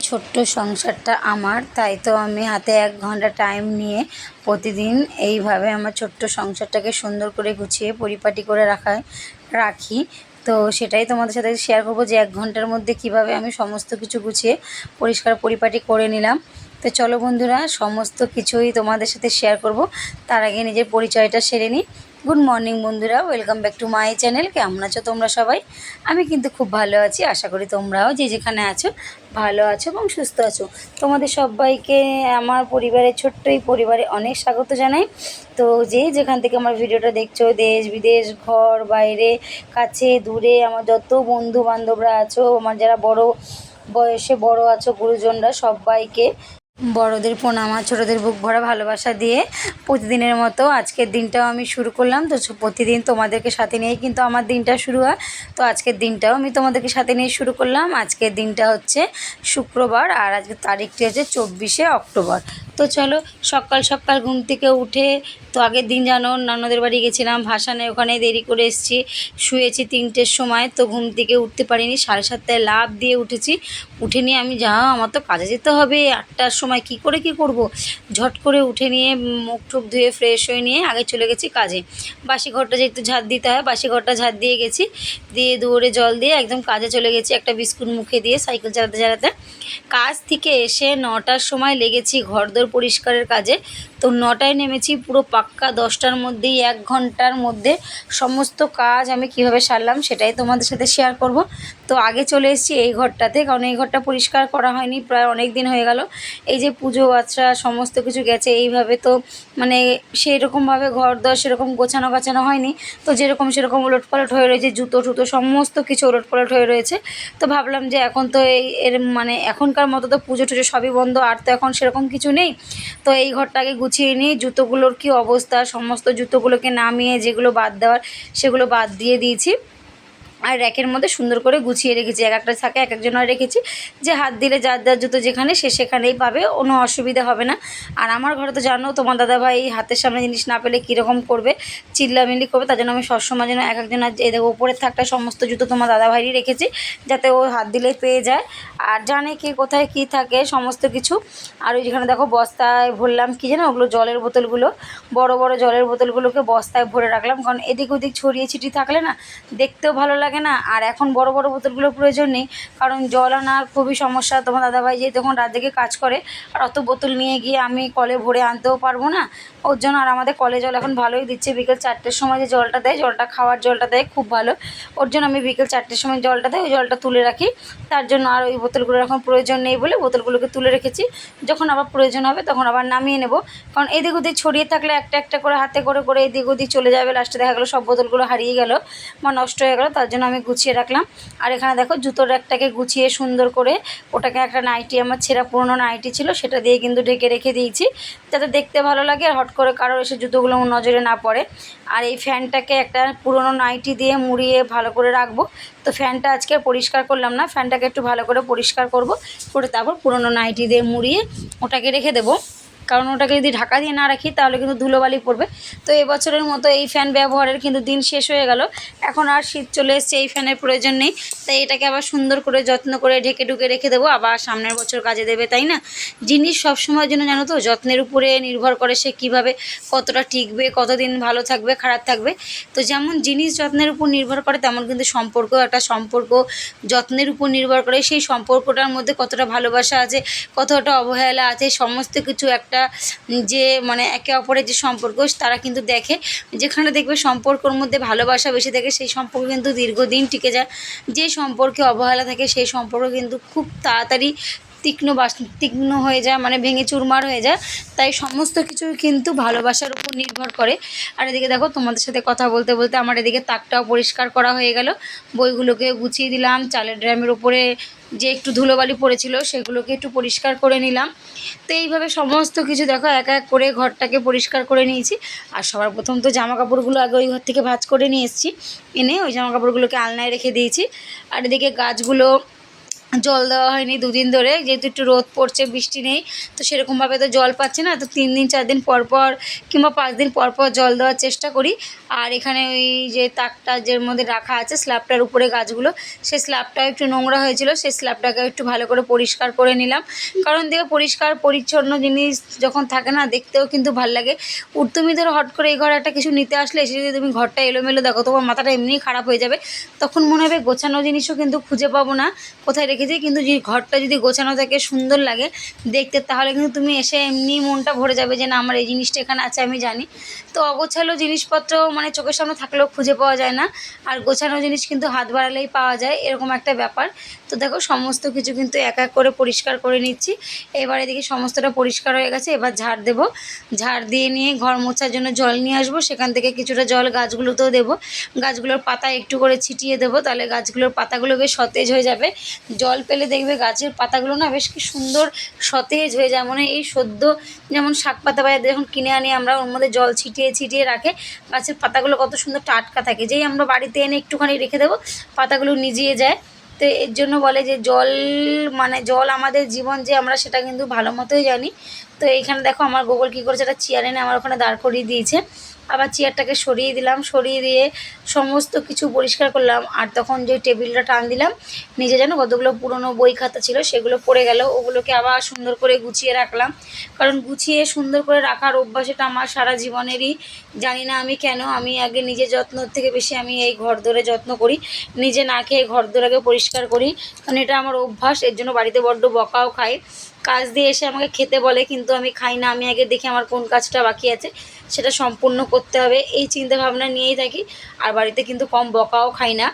ছোট্ট সংসারটা আমার, তাই তো আমি হাতে এক ঘণ্টা টাইম নিয়ে প্রতিদিন এইভাবে আমার ছোট্ট সংসারটাকে সুন্দর করে গুছিয়ে পরিপাটি করে রাখা, রাখি। তো সেটাই তোমাদের সাথে শেয়ার করব যে এক ঘণ্টার মধ্যে কীভাবে আমি সমস্ত কিছু গুছিয়ে পরিষ্কার পরিপাটি করে নিলাম। তো চলো বন্ধুরা, সমস্ত কিছুই তোমাদের সাথে শেয়ার করব। তার আগে নিজের পরিচয়টা সেরে নিই। গুড মর্নিং বন্ধুরা। Welcome back to my channel কেমন আছো তোমরা সবাই? আমি কিন্তু খুব ভালো আছি। আশা করি তোমরাও যে যেখানে আছো, ভালো আছো এবং সুস্থ আছো। তোমাদের সবাইকে, আমার পরিবারের ছোট্ট এই পরিবারে অনেক স্বাগত জানাই। তো যে যেখান থেকে আমার ভিডিওটা দেখছ, দেশ, বিদেশ, ঘর, বাইরে, কাছে, দূরে, আমার যত বন্ধু বান্ধবরা আছো, আমার যারা বড় বয়সে বড় আছো, গুরুজনরা সবাইকে বড়দের প্রণাম আর ছোটোদের বুক ভরা ভালোবাসা দিয়ে প্রতিদিনের মতো আজকের দিনটাও আমি শুরু করলাম। তো প্রতিদিন তোমাদেরকে সাথে নিয়েই কিন্তু আমার দিনটা শুরু হয়। তো আজকের দিনটাও আমি তোমাদেরকে সাথে নিয়ে শুরু করলাম। আজকের দিনটা হচ্ছে শুক্রবার আর আজকের তারিখটি হচ্ছে চব্বিশে অক্টোবর। তো চলো সকাল সকাল ঘুম থেকে উঠে তো আগের দিন জানো ননদের বাড়ি গেছিলাম। ভাসানে ওখানে দেরি করে এসেছি। শুয়েছি তিনটের সময় তো ঘুম থেকে উঠতে পারিনি। সাড়ে সাতটায় লাভ দিয়ে উঠেছি। উঠে নিয়ে আমি যা আমার তো কাজে যেতে হবে। আটটার সময় কি করে কি করব? ঝট করে উঠে নিয়ে মুখ টুক ধুয়ে ফ্রেশ হয়ে নিয়ে আগে চলে গেছি কাজে। বাসি ঘরটা যেহেতু ঝাঁট দিতে হয়, বাসি ঘরটা ঝাঁট দিয়ে গেছি। দিয়ে দুয়ারে জল দিয়ে একদম কাজে চলে গেছি একটা বিস্কুট মুখে দিয়ে সাইকেল চালাতে চালাতে। কাজ থেকে এসে নটার সময় লেগেছি, ঘরদোর পরিষ্কারের কাজে। তো নটায় নেমেছি, পুরো পাক্কা দশটার মধ্যেই, এক ঘণ্টার মধ্যে সমস্ত কাজ আমি কীভাবে সারলাম সেটাই তোমাদের সাথে শেয়ার করব। তো আগে চলে এসেছি এই ঘরটাতে, কারণ এই ঘরটা পরিষ্কার করা হয়নি, প্রায় অনেক দিন হয়ে গেল। এই যে পুজো আচ্ছা সমস্ত কিছু গেছে, এইভাবে তো মানে সেই রকমভাবে ঘর দর সেরকম গোছানো গাছানো হয়নি। তো যেরকম সেরকম উলট পালট হয়ে রয়েছে, জুতো টুতো সমস্ত কিছু উলট পালট হয়ে রয়েছে। তো ভাবলাম যে এখন তো এই এর মানে এখনকার মতো তো পুজো টুজো সবই বন্ধ, আর তো এখন সেরকম কিছু নেই। তো এই ঘরটাকে গুছিয়ে নিই। জুতোগুলোর কি অবস্থা? সমস্ত জুতোগুলোকে নামিয়ে যেগুলো বাদ দেওয়ার, সেগুলো বাদ দিয়ে দিয়েছি। আর র্যাকের মধ্যে সুন্দর করে গুছিয়ে রেখেছি। এক একটা থাকে এক একজনের রেখেছি। যে হাত দিলে যার যার জুতো যেখানে, সে সেখানেই পাবে, কোনো অসুবিধা হবে না। আর আমার ঘরে তো জানো, তোমার দাদাভাই হাতের সামনে জিনিস না পেলে কীরকম করবে, চিল্লামিল্লি করবে, তার জন্য আমি সবসময় যেন এক একজনের এই দেখো উপরের থাকটা সমস্ত জুতো তোমার দাদা দাদাভাইরই রেখেছি, যাতে ও হাত দিলেই পেয়ে যায়। আর জানে কি কোথায় কি থাকে, সমস্ত কিছু। আর ওই যেখানে দেখো বস্তায় ভরলাম, কি জানো, ওগুলো জলের বোতলগুলো, বড় বড় জলের বোতলগুলোকে বস্তায় ভরে রাখলাম। কারণ এদিক ওদিক ছড়িয়ে ছিটিয়ে থাকলে না, দেখতেও ভালো লাগে। না। আর এখন বড় বড় বোতলগুলোর প্রয়োজন নেই। কারণ জল আনার খুবই সমস্যা। তোমার দাদাভাই যেহেতু তখন রাত থেকে কাজ করে, আর অত বোতল নিয়ে গিয়ে আমি কলে ভরে আনতেও পারব না। ওর জন্য আর আমাদের কলে জল এখন ভালোই দিচ্ছে। বিকেল চারটের সময় যে জলটা দেয়, জলটা খাওয়ার জলটা দেয়, খুব ভালো। ওর জন্য আমি বিকেল চারটের সময় জলটা দেয় ওই জলটা তুলে রাখি। তার জন্য আর ওই বোতলগুলোর এখন প্রয়োজন নেই বলে বোতলগুলোকে তুলে রেখেছি। যখন আবার প্রয়োজন হবে তখন আবার নামিয়ে নেব। কারণ এদিক ওদিক ছড়িয়ে থাকলে একটা একটা করে হাতে করে করে এদিক ওদিক চলে যাবে। লাস্টে দেখা গেলো সব বোতলগুলো হারিয়ে গেল বা নষ্ট হয়ে গেলো, তার জন্য আমি গুছিয়ে রাখলাম। আর এখানে দেখো জুতোর একটাকে গুছিয়ে সুন্দর করে ওটাকে একটা নাইটি, আমার ছেঁড়া পুরনো নাইটি ছিল, সেটা দিয়ে কিন্তু ঢেকে রেখে দিয়েছি। যাতে দেখতে ভালো লাগে আর হট করে কারোর এসে জুতোগুলো নজরে না পড়ে। আর এই ফ্যানটাকে একটা পুরনো নাইটি দিয়ে মুড়িয়ে ভালো করে রাখব। তো ফ্যানটা আজকে পরিষ্কার করলাম না, ফ্যানটাকে একটু ভালো করে পরিষ্কার করব। করে তারপর পুরনো নাইটি দিয়ে মুড়িয়ে ওটাকে রেখে দেবো। কারণ ওটাকে যদি ঢাকা দিয়ে না রাখি, তাহলে কিন্তু ধুলোবালি পড়বে। তো এবছরের মতো এই ফ্যান ব্যবহারের কিন্তু দিন শেষ হয়ে গেল। এখন আর শীত চলে এসছে, এই ফ্যানের প্রয়োজন নেই। তাই এটাকে আবার সুন্দর করে যত্ন করে ঢেকে ঢুকে রেখে দেবো। আবার সামনের বছর কাজে দেবে, তাই না? জিনিস সব সময়ের জন্য জানো তো, যত্নের উপরে নির্ভর করে সে কীভাবে কতটা টিকবে, কতদিন ভালো থাকবে, খারাপ থাকবে। তো যেমন জিনিস যত্নের উপর নির্ভর করে, তেমন কিন্তু সম্পর্ক, একটা সম্পর্ক যত্নের উপর নির্ভর করে। সেই সম্পর্কটার মধ্যে কতটা ভালোবাসা আছে, কতটা অবহেলা আছে, সমস্ত কিছু একটা যে মানে একে অপরের যে সম্পর্ক, তারা কিন্তু দেখে। যেখানে দেখবে সম্পর্কর মধ্যে ভালোবাসা বেশি থাকে, সেই সম্পর্ক কিন্তু দীর্ঘদিন টিকে যায়। যে সম্পর্কে অবহেলা থাকে, সেই সম্পর্ক কিন্তু খুব তাড়াতাড়ি তীক্ষ্ণ বাস, তীক্ষ্ণ হয়ে যায় মানে ভেঙে চুরমার হয়ে যায়। তাই সমস্ত কিছুই কিন্তু ভালোবাসার উপর নির্ভর করে। আর এদিকে দেখো, তোমাদের সাথে কথা বলতে বলতে আমার এদিকে তাকটাও পরিষ্কার করা হয়ে গেল। বইগুলোকে গুছিয়ে দিলাম, চালের ড্রামের উপরে যে একটু ধুলোবালি পড়েছিল সেগুলোকে একটু পরিষ্কার করে নিলাম। তো এইভাবে সমস্ত কিছু দেখো, এক এক করে ঘরটাকে পরিষ্কার করে নিয়েছি। আর সবার প্রথম তো জামা কাপড়গুলো আগে ওই ঘর থেকে ভাজ করে নিয়ে এসেছি। এনে ওই জামা কাপড়গুলোকে আলনায় রেখে দিয়েছি। আর এদিকে গাছগুলো জল দেওয়া হয়নি দুদিন ধরে, যেহেতু একটু রোদ পড়ছে, বৃষ্টি নেই, তো সেরকমভাবে তো জল পাচ্ছে না, তো তিন দিন, চার দিন পর পর কিংবা পাঁচ দিন পর পর জল দেওয়ার চেষ্টা করি। আর এখানে ওই যে তাকটা যে মধ্যে রাখা আছে, স্ল্যাবটার উপরে গাছগুলো সেই স্ল্যাবটাও একটু নোংরা হয়েছিল, সেই স্ল্যাবটাকে একটু ভালো করে পরিষ্কার করে নিলাম। কারণ দেখো, পরিষ্কার, পরিচ্ছন্ন জিনিস যখন থাকে না, দেখতেও কিন্তু ভালো লাগে। তুমি ধরো, হট করে এই ঘরে একটা কিছু নিতে আসলে, এসে যদি তুমি ঘরটা এলোমেলো দেখো, তোমার মাথাটা এমনিই খারাপ হয়ে যাবে, তখন মনে হবে গোছানো জিনিসও কিন্তু খুঁজে পাবো না, কোথায় রেখেছি কিন্তু যে ঘরটা যদি গোছানো থাকে, সুন্দর লাগে দেখতে, তাহলে কিন্তু তুমি এসে এমনি মনটা ভরে যাবে যে, না, আমার এই জিনিসটা এখানে আছে, আমি জানি। তো অগোছালো জিনিসপত্র মানে চোখের সামনে থাকলেও খুঁজে পাওয়া যায় না। আর গোছানো জিনিস কিন্তু হাত বাড়ালেই পাওয়া যায়, এরকম একটা ব্যাপার। তো দেখো, সমস্ত কিছু কিন্তু এক এক করে পরিষ্কার করে নিচ্ছি। এবার এদিকে সমস্তটা পরিষ্কার হয়ে গেছে, এবার ঝাড় দেবো। ঝাড় দিয়ে নিয়ে ঘর মোছার জন্য জল নিয়ে আসব। সেখান থেকে কিছুটা জল গাছগুলোতেও দেবো। গাছগুলোর পাতা একটু করে ছিটিয়ে দেবো, তাহলে গাছগুলোর পাতাগুলো বেশ সতেজ হয়ে যাবে। জল পেলে দেখবে গাছের পাতাগুলো না বেশ কি সুন্দর সতেজ হয়ে যায়। মনে এই সদ্য যেমন শাক পাতা বাজার যখন কিনে আনি আমরা, ওর মধ্যে জল ছিটিয়ে ছিটিয়ে রাখে। গাছের পাতাগুলো কত সুন্দর টাটকা থাকে। যেই আমরা বাড়িতে এনে একটুখানি রেখে দেবো, পাতাগুলো নিজিয়ে যায়। তো এর জন্য বলে যে জল মানে জল আমাদের জীবন যে আমরা সেটা কিন্তু ভালো মতোই জানি। তো এইখানে দেখো আমার গোগল কী করেছে, একটা চেয়ার এনে আমার ওখানে দাঁড় করিয়ে দিয়েছে। আবার চেয়ারটাকে সরিয়ে দিলাম, সরিয়ে দিয়ে সমস্ত কিছু পরিষ্কার করলাম। আর তখন যে টেবিলটা টান দিলাম, নিজে যেন কতগুলো পুরনো বই খাতা ছিল, সেগুলো পড়ে গেল। ওগুলোকে আবার সুন্দর করে গুছিয়ে রাখলাম। কারণ গুছিয়ে সুন্দর করে রাখার অভ্যাস এটা আমার সারা জীবনেরই, জানি না আমি কেন, আমি আগে নিজে যত্ন থেকে বেশি আমি এই ঘর ধরে যত্ন করি। নিজে না খেয়ে ঘর ধরে আগে পরিষ্কার করি। কারণ এটা আমার অভ্যাস, এর জন্য বাড়িতে বড্ড বকাও খাই। কাজ দিয়ে এসে আমাকে খেতে বলে, কিন্তু আমি খাই না, আমি আগে দেখি আমার কোন কাজটা বাকি আছে, সেটা সম্পূর্ণ করতে হবে, এই চিন্তা ভাবনা নিয়েই থাকি। আর বাড়িতে কিন্তু কম বকাও খাই না।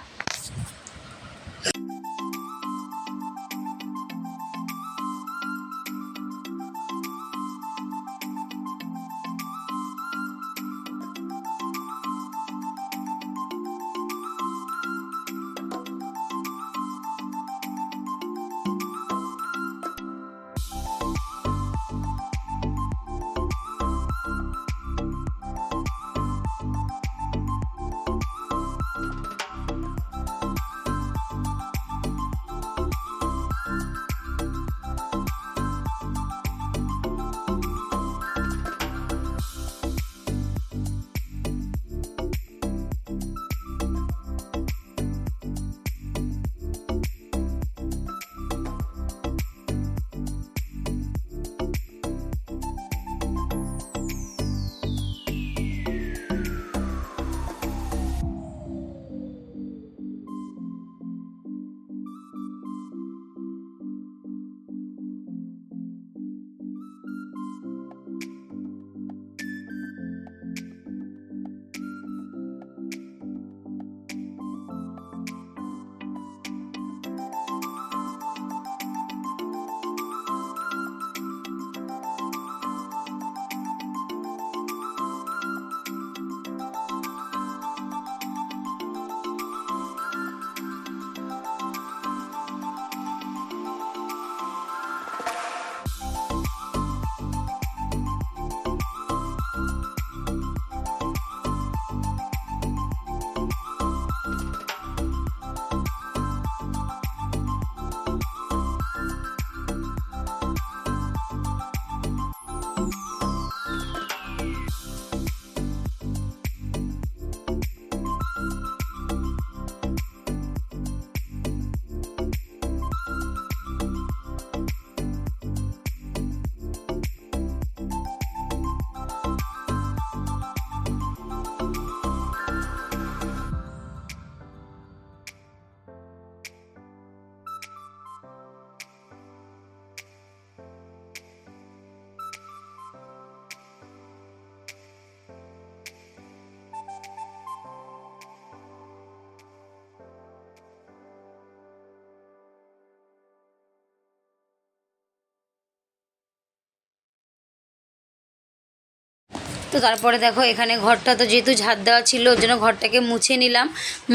তো তারপরে দেখো, এখানে ঘরটা তো যেহেতু ঝাড় দেওয়া ছিল, ওর জন্য ঘরটাকে মুছে নিলাম।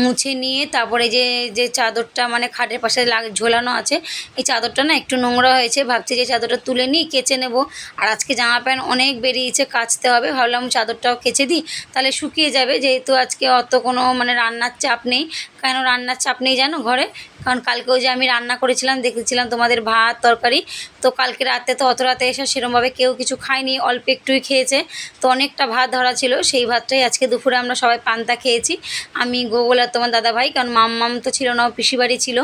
মুছে নিয়ে তারপরে যে যে চাদরটা মানে খাটের পাশে লাগ, ঝোলানো আছে, এই চাদরটা না একটু নোংরা হয়েছে, ভাবছি যে চাদরটা তুলে নিই কেচে নেব। আর আজকে জামা প্যান্ট অনেক বেরিয়েছে, কাচতে হবে, ভাবলাম চাদরটাও কেচে দিই, তাহলে শুকিয়ে যাবে, যেহেতু আজকে অত কোনো মানে রান্নার চাপ নেই। কেন রান্নার চাপ নেই জানো ঘরে? কারণ কালকেও যে আমি রান্না করেছিলাম, দেখেছিলাম তোমাদের ভাত, তরকারি, তো কালকে রাতে তো অত রাতে এসে সেরমভাবে কেউ কিছু খায়নি, অল্প একটুই খেয়েছে। তো অনেকটা ভাত ধরা ছিল, সেই ভাতটাই আজকে দুপুরে আমরা সবাই পান্তা খেয়েছি। আমি গোগল আর তোমার দাদাভাই, কারণ মাম্মাম তো ছিল না পিসি বাড়ি ছিল।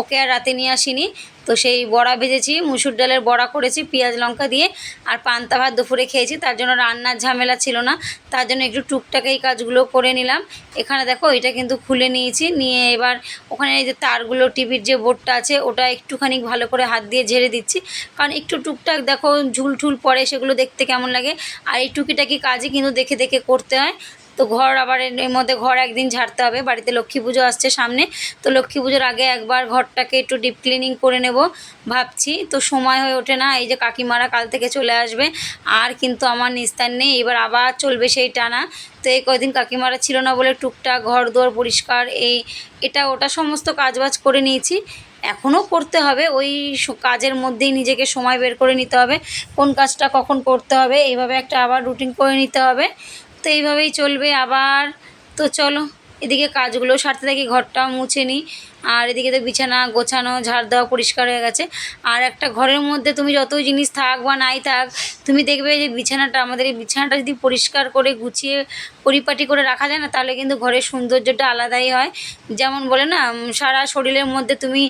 ওকে আর রাতে নিয়ে আসিনি। তো সেই বড়া ভেজেছি, মুসুর ডালের বড়া করেছি, পেঁয়াজ লঙ্কা দিয়ে আর পান্তা ভাত দুপুরে খেয়েছি, তার জন্য রান্নার ঝামেলা ছিল না, তার জন্য একটু টুকটাক এই কাজগুলো করে নিলাম। এখানে দেখো এটা কিন্তু খুলে নিয়েছি, নিয়ে এবার ওখানে এই যে তারগুলো, টিভির যে বোর্ডটা আছে, ওটা একটুখানি ভালো করে হাত দিয়ে ঝেড়ে দিচ্ছি। কারণ একটু টুকটাক দেখো ঝুল ঠুল পড়ে, সেগুলো দেখতে কেমন লাগে। আর এই টুকিটাকি কাজই কিন্তু দেখে দেখে করতে হয়। তো ঘর আবার এর মধ্যে ঘর একদিন ঝাড়তে হবে। বাড়িতে লক্ষ্মী পুজো আসছে সামনে। তো লক্ষ্মী পুজোর আগে একবার ঘরটাকে একটু ডিপ ক্লিনিং করে নেব ভাবছি। তো সময় হয়ে ওঠে না, এই যে কাকিমারা কাল থেকে চলে আসবে। আর কিন্তু আমার নিস্তার নেই, এবার আবার চলবে সেই টানা। তো এই কদিন কাকিমারা ছিল না বলে টুকটাক ঘর দুয়ার পরিষ্কার, এই এটা ওটা সমস্ত কাজবাজ করে নিয়েছি। এখনও করতে হবে, ওই কাজের মধ্যেই নিজেকে সময় বের করে নিতে হবে। কোন কাজটা কখন করতে হবে, এইভাবে একটা আবার রুটিন করে নিতে হবে। তো এইভাবেই চলবে। আবার তো চলো এদিকে কাজগুলো সারতে থাকি ঘরটাও মুছে নিই। আর এদিকে তো বিছানা গোছানো, ঝাড় দেওয়া পরিষ্কার হয়ে গেছে। আর একটা ঘরের মধ্যে তুমি যতই জিনিস থাক বা নাই থাক, তুমি দেখবে যে বিছানাটা, আমাদের এই বিছানাটা যদি পরিষ্কার করে গুছিয়ে, পরিপাটি করে রাখা যায় না, তাহলে কিন্তু ঘরের সৌন্দর্যটা আলাদাই হয়। যেমন বলে না সারা শরীরের মধ্যে তুমি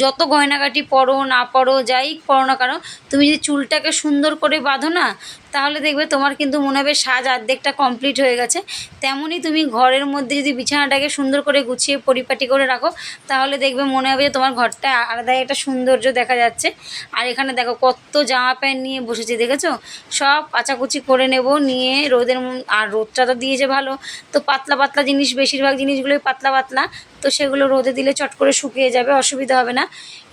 যত গয়নাগাটি পরো, না পরো, যাই পরো না কেন, তুমি যদি চুলটাকে সুন্দর করে বাঁধো না, তাহলে দেখবে তোমার কিন্তু মনে হবে সাজ অর্ধেকটা কমপ্লিট হয়ে গেছে। তেমনই তুমি ঘরের মধ্যে যদি বিছানাটাকে সুন্দর করে গুছিয়ে, পরিপাটি করে রাখো তাহলে দেখবে মনে হবে যে তোমার ঘরটা আলাদাই একটা সৌন্দর্য দেখা যাচ্ছে। আর এখানে দেখো কত জামা প্যান্ট নিয়ে বসেছি, দেখেছ? সব কাচাকুচি করে নেব, নিয়ে রোদের আর রোদটা তো দিয়েছে ভালো। তো পাতলা পাতলা জিনিস, বেশিরভাগ জিনিসগুলোই পাতলা পাতলা। তো সেগুলো রোদে দিলে চট করে শুকিয়ে যাবে, অসুবিধা হবে না।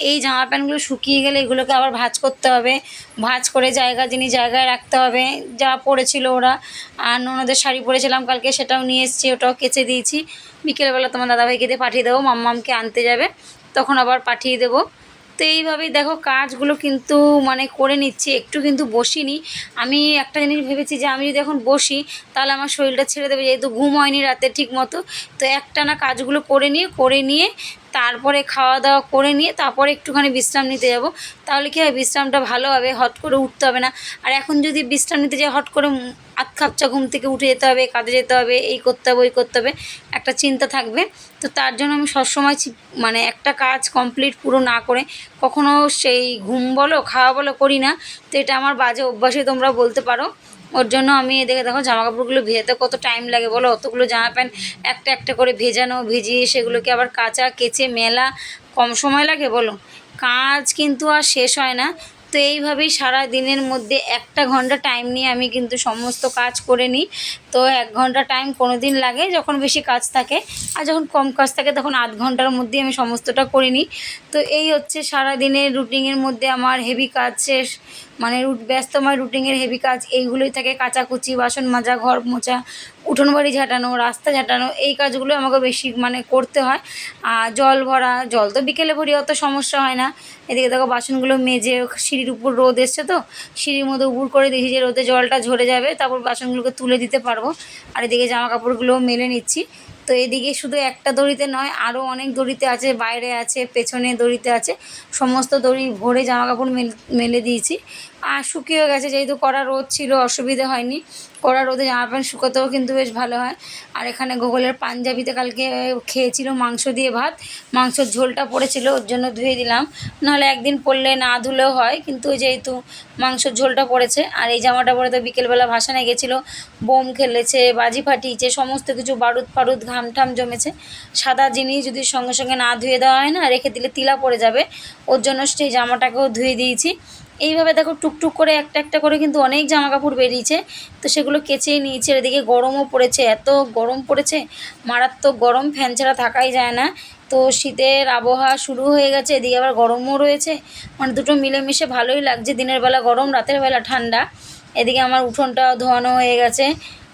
এই জামা প্যান্টগুলো শুকিয়ে গেলে এগুলোকে আবার ভাঁজ করতে হবে। ভাঁজ করে জায়গা জিনিস জায়গায় রাখতে হবে, যা পরেছিল ওরা। আর ননদের শাড়ি পরেছিলাম কালকে, সেটাও নিয়ে এসেছি, ওটাও কেচে দিয়েছি। বিকেলবেলা তোমার দাদাভাইকে দিয়ে পাঠিয়ে দেবো, মাম্মামকে আনতে যাবে, তখন আবার পাঠিয়ে দেবো। তো এইভাবেই দেখো কাজগুলো কিন্তু মানে করে নিচ্ছি, একটু কিন্তু বসিনি। আমি একটা জিনিস ভেবেছি যে আমি যদি এখন বসি, তাহলে আমার শরীরটা ছেড়ে দেবে, যেহেতু ঘুম হয়নি রাতে ঠিক মতো তো একটা না কাজগুলো করে নিয়ে করে নিয়ে তারপরে খাওয়া দাওয়া করে নিয়ে তারপরে একটুখানি বিশ্রাম নিতে যাব। তাহলে কী হয়, বিশ্রামটা ভালো হবে, হট করে উঠতে হবে না। আর এখন যদি বিশ্রাম নিতে যাই, হট করে আধ খাপচা ঘুম থেকে উঠে যেতে হবে, কাজে যেতে হবে, এই করতে হবে, ওই করতে হবে, একটা চিন্তা থাকবে। তো তার জন্য আমি সবসময় মানে একটা কাজ কমপ্লিট পুরো না করে কখনো সেই ঘুম বলো, খাওয়া বলো করি না। তো এটা আমার বাজে অভ্যাসে তোমরা বলতে পারো। ওর জন্য আমি এদিকে দেখো জামা কাপড়গুলো ভেজাতে কত টাইম লাগে, বলো? অতগুলো জামা প্যান্ট একটা একটা করে ভেজানো, ভিজিয়ে সেগুলোকে আবার কাচা, কেচে, মেলা, কম সময় লাগে, বলো? কাজ কিন্তু আর শেষ হয় না। তো এইভাবেই সারা দিনের মধ্যে একটা ঘণ্টা টাইম নিয়ে আমি কিন্তু সমস্ত কাজ করে নিই। তো এক ঘণ্টা টাইম কোনো দিন লাগে যখন বেশি কাজ থাকে, আর যখন কম কাজ থাকে তখন আধ ঘণ্টার মধ্যেই আমি সমস্তটা করে নিই। তো এই হচ্ছে সারা দিনের রুটিনের মধ্যে আমার হেভি কাজ শেষ। মানে রুট ব্যস্তময় রুটিনের হেভি কাজ, এইগুলোই থাকে, কাচাকুচি, বাসন মাজা, ঘর মোছা, উঠোন বাড়ি ঝাঁটানো, রাস্তা ঝাঁটানো, এই কাজগুলো আমাকে বেশি মানে করতে হয়। আর জল ভরা, জল তো বিকেলে ভরি, অত সমস্যা হয় না। এদিকে দেখো বাসনগুলো মেজে সিঁড়ির উপর রোদ এসছে তো, সিঁড়ির মধ্যে উপুর করে দিয়েছি যে রোদে জলটা ঝরে যাবে, তারপর বাসনগুলোকে তুলে দিতে পারব। আর এদিকে জামা কাপড়গুলোও মেলে নিচ্ছি। তো এদিকে শুধু একটা দড়িতে নয় আরও অনেক দড়িতে আছে, বাইরে আছে, পেছনে দড়িতে আছে। সমস্ত দড়ি ভরে জামা কাপড় মেলে দিয়েছি। শুকিয়ে গেছে, যেহেতু কড়া রোদ ছিল, অসুবিধা হয়নি। কড়া রোদে জামা প্যান্ট শুকোতেও কিন্তু বেশ ভালো হয়। আর এখানে গোগলের পাঞ্জাবিতে কালকে খেয়েছিল মাংস দিয়ে ভাত। মাংসর ঝোলটা পড়েছিল, ওর জন্য ধুয়ে দিলাম। নাহলে একদিন পরলে না ধুলেও হয়, কিন্তু যেহেতু মাংসর ঝোলটা পড়েছে, আর এই জামাটা পরে তো বিকেলবেলা ভাসানে গেছিল, বোম খেলেছে, বাজি ফাটিয়েছে, সমস্ত কিছু বারুদ ফারুদ ঘাম ঠাম জমেছে। সাদা জিনিস যদি সঙ্গে সঙ্গে না ধুয়ে দেওয়া হয় না, রেখে দিলে তিলা পড়ে যাবে। ওর জন্য সেই জামাটাকেও ধুয়ে দিয়েছি। এইভাবে দেখো টুকটুক করে একটা একটা করে কিন্তু অনেক জামা কাপড় বেরিয়েছে। তো সেগুলো কেচেই নিয়েছে এদিকে গরমও পড়েছে, এত গরম পড়েছে, মারাত্মক গরম, ফ্যান ছাড়া থাকাই যায় না। তো শীতের আবহাওয়া শুরু হয়ে গেছে, এদিকে আবার গরমও রয়েছে। মানে দুটো মিলেমিশে ভালোই লাগছে, দিনের বেলা গরম, রাতের বেলা ঠান্ডা। এদিকে আমার উঠোনটাও ধোয়ানো হয়ে গেছে।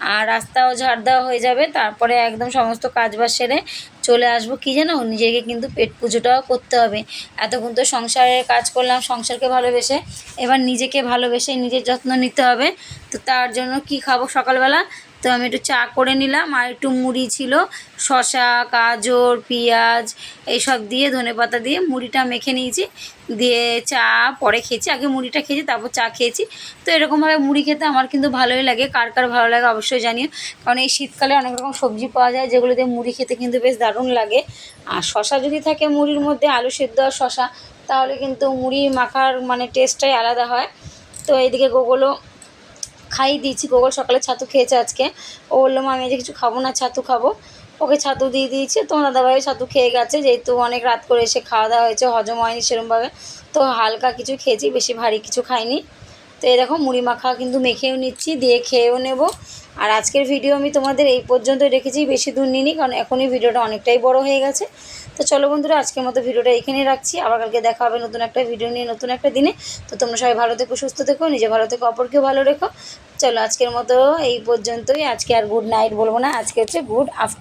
আর রাস্তাও ঝাড় দেওয়া হয়ে যাবে। তারপরে একদম সমস্ত কাজবাজ সেরে চলে আসব। কি জানো? নিজেকে কিন্তু পেট পুজোটাও করতে হবে। এতক্ষণ তো সংসারের কাজ করলাম, সংসারকে ভালোবেসে। এবার নিজেকে ভালোবেসে নিজের যত্ন নিতে হবে। তো তার জন্য কি খাব সকালবেলা? তো আমি একটু চা করে নিলাম, আর একটু মুড়ি ছিল শশা গাজর, পেঁয়াজ, এইসব দিয়ে ধনেপাতা দিয়ে মুড়িটা মেখে নিয়েছি। দিয়ে চা পরে খেয়েছি, আগে মুড়িটা খেয়েছি, তারপর চা খেয়েছি। তো এরকমভাবে মুড়ি খেতে আমার কিন্তু ভালোই লাগে, কার কার ভালো লাগে অবশ্যই জানিও। কারণ এই শীতকালে অনেক রকম সবজি পাওয়া যায়, যেগুলো দিয়ে মুড়ি খেতে কিন্তু বেশ দারুণ লাগে। আর শশা যদি থাকে মুড়ির মধ্যে, আলু সেদ্ধ আর শশা তাহলে কিন্তু মুড়ি মাখার মানে টেস্টটাই আলাদা হয়। তো এইদিকে গোগলও খাইয়ে দিয়েছি। গোগল সকালে ছাতু খেয়েছে আজকে। ও বলল মা আমি আজকে কিছু খাব না, ছাতু খাব। ওকে ছাতু দিয়ে দিয়েছি। তো দাদাভাই ছাতু খেয়ে গেছে। যেহেতু অনেক রাত করে এসে খাওয়া দাওয়া হয়েছে, হজম হয়নি সেরমভাবে। তো হালকা কিছু খেয়েছি, বেশি ভারী কিছু খাইনি। তো এই দেখো, মুড়ি মাখা কিন্তু মেখেও নিচ্ছি, দিয়ে খেয়েও নেব। আর আজকের ভিডিও আমি তোমাদের এই পর্যন্ত রেখেছি, বেশি দূর নিইনি, কারণ এখনই ভিডিওটা অনেকটাই বড় হয়ে গেছে। তো চলো বন্ধুরা, আজকের মতো ভিডিওটা এখানেই রাখছি। আবার কালকে দেখা হবে নতুন একটা ভিডিও নিয়ে, নতুন একটা দিনে। তো তোমরা সবাই ভালো থেকো, সুস্থ থেকো, নিজে ভালো থেকো, অপরকেও ভালো রেখো। চলো আজকের মতো এই পর্যন্তই। আজকে আর গুড নাইট বলব না, আজকে হচ্ছে গুড আফটার